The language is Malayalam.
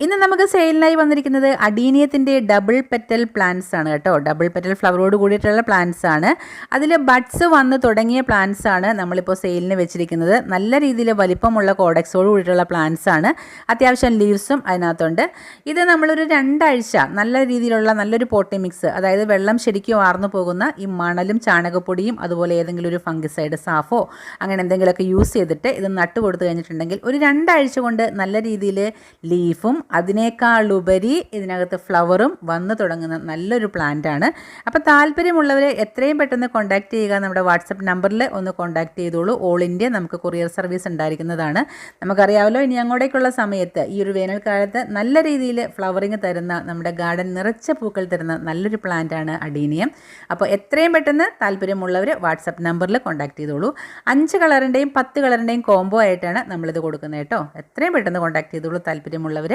ഇന്ന് നമുക്ക് സെയിലിനായി വന്നിരിക്കുന്നത് അഡീനിയത്തിന്റെ ഡബിൾ പെറ്റൽ പ്ലാന്റ്സ് ആണ് കേട്ടോ. ഡബിൾ പെറ്റൽ ഫ്ലവറോട് കൂടിയിട്ടുള്ള പ്ലാന്റ്സ് ആണ്. അതിൽ ബഡ്സ് വന്ന് തുടങ്ങിയ പ്ലാന്റ്സ് ആണ് നമ്മളിപ്പോൾ സെയിലിന് വെച്ചിരിക്കുന്നത്. നല്ല രീതിയിൽ വലിപ്പമുള്ള കോഡക്സോട് കൂടിയിട്ടുള്ള പ്ലാന്റ്സ് ആണ്. അത്യാവശ്യം ലീവ്സും അതിനകത്തുണ്ട്. ഇത് നമ്മളൊരു രണ്ടാഴ്ച നല്ല രീതിയിലുള്ള നല്ലൊരു പോട്ടി മിക്സ് അതായത് വെള്ളം ശരിക്കും വാർന്നു പോകുന്ന ഈ മണലും ചാണകപ്പൊടിയും അതുപോലെ ഏതെങ്കിലും ഒരു ഫംഗിസൈഡ് സാഫോ അങ്ങനെ എന്തെങ്കിലുമൊക്കെ യൂസ് ചെയ്തിട്ട് ഇത് നട്ട് കൊടുത്തു കഴിഞ്ഞിട്ടുണ്ടെങ്കിൽ ഒരു രണ്ടാഴ്ച കൊണ്ട് നല്ല രീതിയിൽ ലീഫും അതിനേക്കാളുപരി ഇതിനകത്ത് ഫ്ലവറും വന്നു തുടങ്ങുന്ന നല്ലൊരു പ്ലാന്റ് ആണ്. അപ്പോൾ താല്പര്യമുള്ളവരെ എത്രയും പെട്ടെന്ന് കോൺടാക്ട് ചെയ്യുക. നമ്മുടെ വാട്സപ്പ് നമ്പറിൽ ഒന്ന് കോൺടാക്ട് ചെയ്തോളൂ. ഓൾ ഇന്ത്യ നമുക്ക് കൊറിയർ സർവീസ് ഉണ്ടായിരിക്കുന്നതാണ്. നമുക്കറിയാമല്ലോ ഇനി അങ്ങോട്ടേക്കുള്ള സമയത്ത് ഈ ഒരു വേനൽക്കാലത്ത് നല്ല രീതിയിൽ ഫ്ലവറിങ് തരുന്ന നമ്മുടെ ഗാർഡൻ നിറച്ച പൂക്കൾ തരുന്ന നല്ലൊരു പ്ലാന്റ് ആണ് അഡീനിയം അപ്പോൾ എത്രയും പെട്ടെന്ന് താല്പര്യമുള്ളവർ വാട്സപ്പ് നമ്പറിൽ കോൺടാക്ട് ചെയ്തോളൂ. അഞ്ച് കളറിന്റെയും പത്ത് കളറിന്റെയും കോംബോ ആയിട്ടാണ് നമ്മളിത് കൊടുക്കുന്നത് കേട്ടോ. എത്രയും പെട്ടെന്ന് കോൺടാക്ട് ചെയ്തോളൂ താല്പര്യമുള്ളവർ